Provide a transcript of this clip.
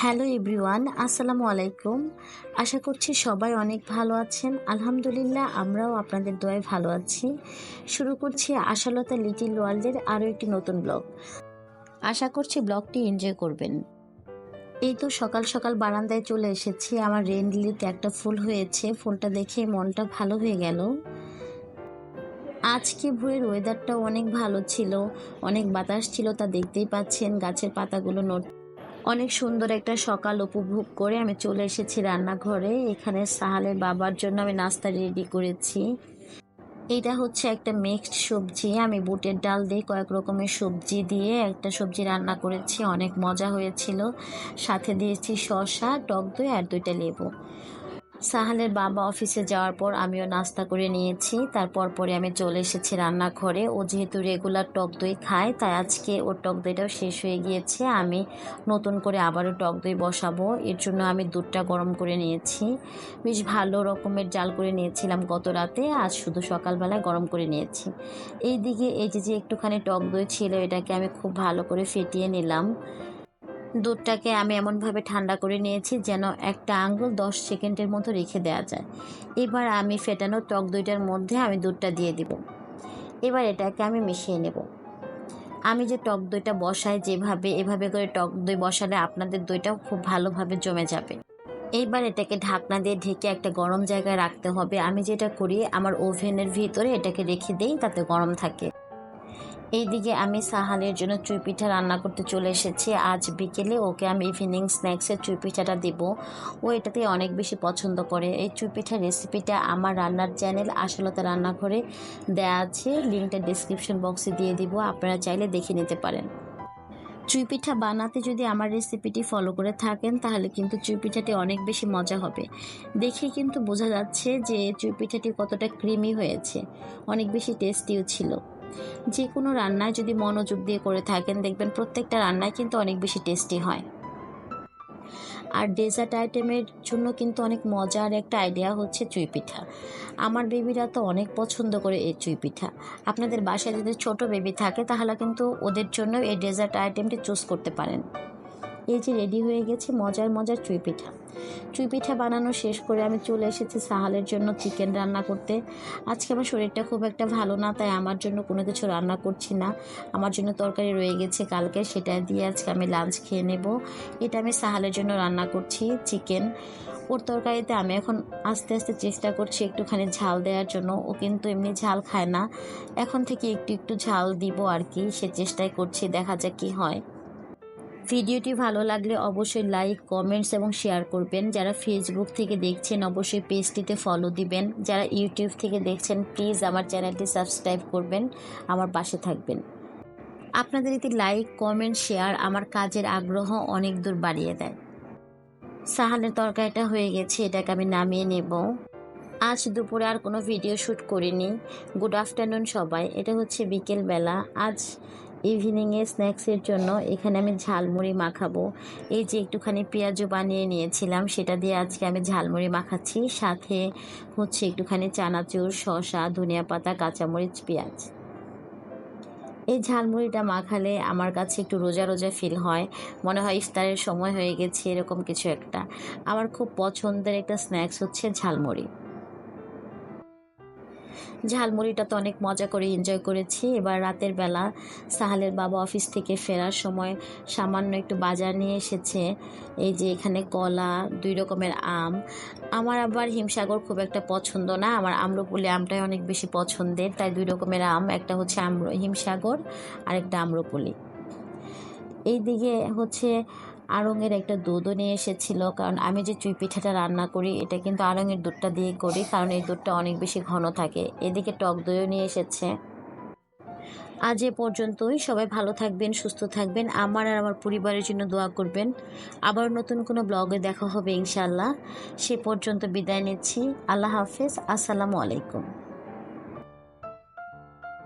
Hello everyone, আসসালামু আলাইকুম। আশা করছি সবাই অনেক ভালো আছেন। আলহামদুলিল্লাহ, আমরাও আপনাদের দোয়ায় ভালো আছি। শুরু করছি আশালতা লিটিল ওয়ার্ল্ডের আরও একটি নতুন ব্লগ। আশা করছি ব্লগটি এনজয় করবেন। এই তো সকাল সকাল বারান্দায় চলে এসেছি। আমার রেন লিলিতে একটা ফুল হয়েছে। ফুলটা দেখে মনটা ভালো হয়ে গেল। আজকে ভোরের ওয়েদারটা অনেক ভালো ছিল। অনেক বাতাস ছিল তা দেখতেই পাচ্ছেন। গাছের পাতাগুলো নড় অনেক সুন্দর একটা সকাল উপভোগ করে আমি চলে এসেছি রান্নাঘরে। এখানে সাহালের বাবার জন্য আমি নাস্তা রেডি করেছি। এটা হচ্ছে একটা মিক্সড সবজি। আমি বুটের ডাল দিয়ে কয়েক রকমের সবজি দিয়ে একটা সবজি রান্না করেছি। অনেক মজা হয়েছিল। সাথে দিয়েছি শসা, টক দই আর দুইটা লেবু। সাহালের বাবা অফিসে যাওয়ার পর আমিও নাস্তা করে নিয়েছি। তারপর পরে আমি চলে এসেছি রান্নাঘরে। ও যেহেতু রেগুলার টক দই খায়, তাই আজকে ওর টক দইটাও শেষ হয়ে গিয়েছে। আমি নতুন করে আবারও টক দই বসাবো। এর জন্য আমি দুধটা গরম করে নিয়েছি। বেশ ভালো রকমের জাল করে নিয়েছিলাম গত রাতে। আজ শুধু সকালবেলায় গরম করে নিয়েছি। এই দিকে এই যে যে একটুখানি টক দই ছিল, এটাকে আমি খুব ভালো করে ফেটিয়ে নিলাম। দুধটাকে আমি এমনভাবে ঠান্ডা করে নিয়েছি যেন একটা আঙ্গুল দশ সেকেন্ডের মতো রেখে দেওয়া যায়। এবার আমি ফেটানো টক দইটার মধ্যে আমি দুধটা দিয়ে দিব। এবার এটাকে আমি মিশিয়ে নেব। আমি যে টক দইটা বসাই যেভাবে, এভাবে করে টক দই বসালে আপনাদের দইটাও খুব ভালোভাবে জমে যাবে। এইবার এটাকে ঢাকনা দিয়ে ঢেকে একটা গরম জায়গায় রাখতে হবে। আমি যেটা করি, আমার ওভেনের ভিতরে এটাকে রেখে দিই, তাতে গরম থাকে। এইদিকে আমি সাহালের জন্য চুই পিঠা রান্না করতে চলে এসেছি। আজ বিকেলে ওকে আমি ইভিনিং স্ন্যাক্সের চুই পিঠাটা দেবো। ও এটাতে অনেক বেশি পছন্দ করে। এই চুই পিঠার রেসিপিটা আমার রান্নার চ্যানেল আসলতা রান্নাঘরে দেওয়া আছে। লিঙ্কটা ডিসক্রিপশন বক্সে দিয়ে দিব। আপনারা চাইলে দেখে নিতে পারেন। চুই পিঠা বানাতে যদি আমার রেসিপিটি ফলো করে থাকেন, তাহলে কিন্তু চুই পিঠাটি অনেক বেশি মজা হবে। দেখে কিন্তু বোঝা যাচ্ছে যে চুই পিঠাটি কতটা ক্রিমি হয়েছে। অনেক বেশি টেস্টিও ছিল। যে কোনো রান্নায় যদি মনোযোগ দিয়ে করে থাকেন, দেখবেন প্রত্যেকটা রান্নায় কিন্তু অনেক বেশি টেস্টি হয়। আর ডেজার্ট আইটেমের জন্য কিন্তু অনেক মজার একটা আইডিয়া হচ্ছে চুই পিঠা। আমার বেবিরা তো অনেক পছন্দ করে এই চুই পিঠা। আপনাদের বাসায় যদি ছোট বেবি থাকে, তাহলে কিন্তু ওদের জন্য এই ডেজার্ট আইটেমটি চুজ করতে পারেন। এই যে রেডি হয়ে গেছে, মজার মজার চুই পিঠা। চুই পিঠা বানানো শেষ করে আমি চলে এসেছি সাহালের জন্য চিকেন রান্না করতে। আজকে আমার শরীরটা খুব একটা ভালো না, তাই আমার জন্য কোনো কিছু রান্না করছি না। আমার জন্য তরকারি রয়ে গেছে কালকে, সেটা দিয়ে আজকে আমি লাঞ্চ খেয়ে নেব। এটা আমি সাহালের জন্য রান্না করছি চিকেন ওর তরকারিতে আমি এখন আস্তে আস্তে চেষ্টা করছি একটুখানি ঝাল দেওয়ার জন্য। ও কিন্তু এমনি ঝাল খায় না। এখন থেকে একটু একটু ঝাল দিব আর কি, সে চেষ্টাই করছি, দেখা যাক কী হয়। ভিডিওটি ভালো লাগলে অবশ্যই লাইক কমেন্টস এবং শেয়ার করবেন। যারা ফেসবুক থেকে দেখছেন, অবশ্যই পেজটিতে ফলো দিবেন। যারা ইউটিউব থেকে দেখছেন প্লিজ আমার চ্যানেলটি সাবস্ক্রাইব করবেন। আমার পাশে থাকবেন। আপনাদের এতে লাইক কমেন্ট শেয়ার আমার কাজের আগ্রহ অনেক দূর বাড়িয়ে দেয়। সাহালের তরকারিটা হয়ে গেছে, এটাকে আমি নামিয়ে নেব। আজ দুপুরে আর কোনো ভিডিও শ্যুট করিনি। গুড আফটারনুন সবাই। এটা হচ্ছে বিকেলবেলা। আজ ইভিনিংয়ে স্ন্যাক্সের জন্য এখানে আমি ঝালমুড়ি মাখাবো। এই যে একটুখানি পেঁয়াজও বানিয়ে নিয়েছিলাম, সেটা দিয়ে আজকে আমি ঝালমুড়ি মাখাচ্ছি। সাথে হচ্ছে একটুখানি চানাচুর, শসা, ধনিয়া পাতা, কাঁচামরিচ, পেঁয়াজ। এই ঝালমুড়িটা মাখালে আমার কাছে একটু রোজা রোজা ফিল হয়। মনে হয় ইফতারের সময় হয়ে গেছে, এরকম কিছু একটা। আমার খুব পছন্দের একটা স্ন্যাক্স হচ্ছে ঝালমুড়ি। ঝালমুড়িটা তো অনেক মজা করে এনজয় করেছি। এবার রাতের বেলা সাহালের বাবা অফিস থেকে ফেরার সময় সামান্য একটু বাজার নিয়ে এসেছে। এই যে এখানে কলা, দুই রকমের আম। আমার আবার হিমসাগর খুব একটা পছন্দ না। আমার আম্রপুলি আমটাই অনেক বেশি পছন্দের। তাই দুই রকমের আম, একটা হচ্ছে আম্র, হিমসাগর আর একটা আম্রপুলি। এই দিকে হচ্ছে আড়ঙের একটা দুধও নিয়ে এসেছিল। কারণ আমি যে চুই পিঠাটা রান্না করি, এটা কিন্তু আড়ঙের দুধটা দিয়ে করি, কারণ এই দুধটা অনেক বেশি ঘন থাকে। এদিকে টক দইও নিয়ে এসেছে। আজ এ পর্যন্তই। সবাই ভালো থাকবেন, সুস্থ থাকবেন। আমার আর আমার পরিবারের জন্য দোয়া করবেন। আবার নতুন কোনো ব্লগে দেখা হবে ইনশাল্লাহ সে পর্যন্ত বিদায় নিচ্ছি। আল্লাহ হাফেজ। আসসালামু আলাইকুম।